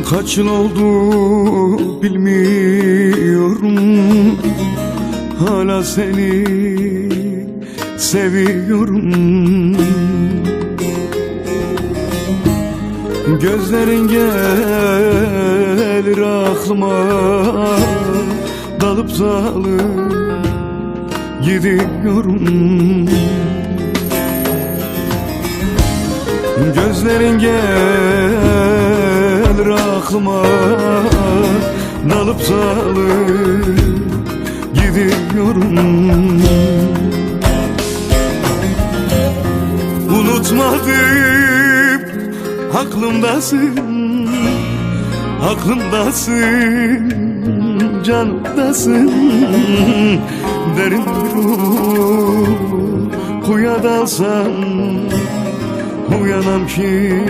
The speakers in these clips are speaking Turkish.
Kaç yıl oldu bilmiyorum. Hala seni seviyorum. Gözlerin gelir aklıma Dalıp dalıp gidiyorum. Gözlerin gelir aklıma Dalıp dalıp gidiyorum. Unutmadım aklımdasın Aklımdasın canımdasın. Derin bir kuya dalsam Uyanam ki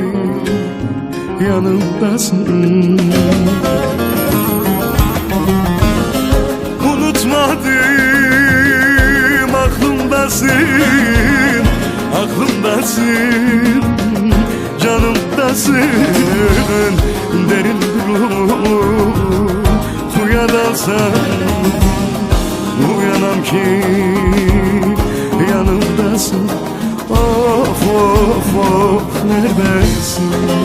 yanımdasın. Unutmadım aklımdasın Aklımdasın canımdasın. Derin ruhuya dalsam Uyanam ki yanımdasın. Of of of neredesin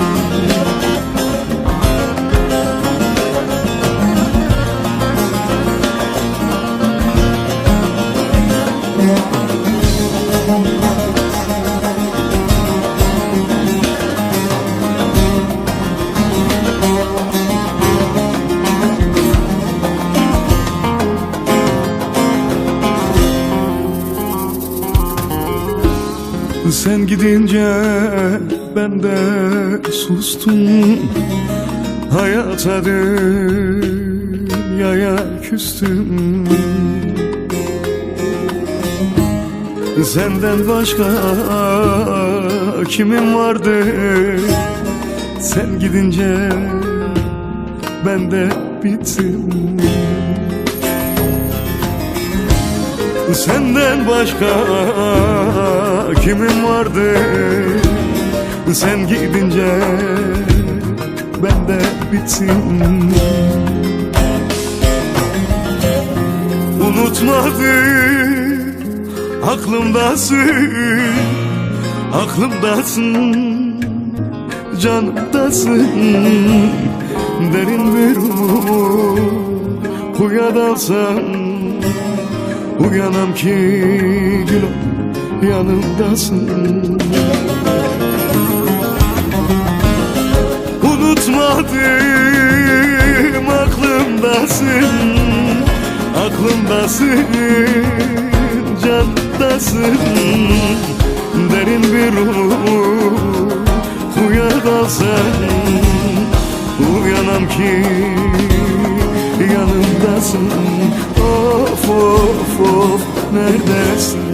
Sen gidince ben de sustum. Hayata dünyaya küstüm. Senden başka kimin vardı? Sen gidince ben de bittim Senden başka kimin vardı? Sen gidince ben de bittim Unutmadım aklımdasın Aklımdasın canımdasın. Derin bir uykuya dalsam Uyanam ki gülüm yanımdasın. Unutmadım aklımdasın. Aklımdasın candasın Derin bir uykuya dalsan Uyanam ki yanımdasın. Of of of neredesin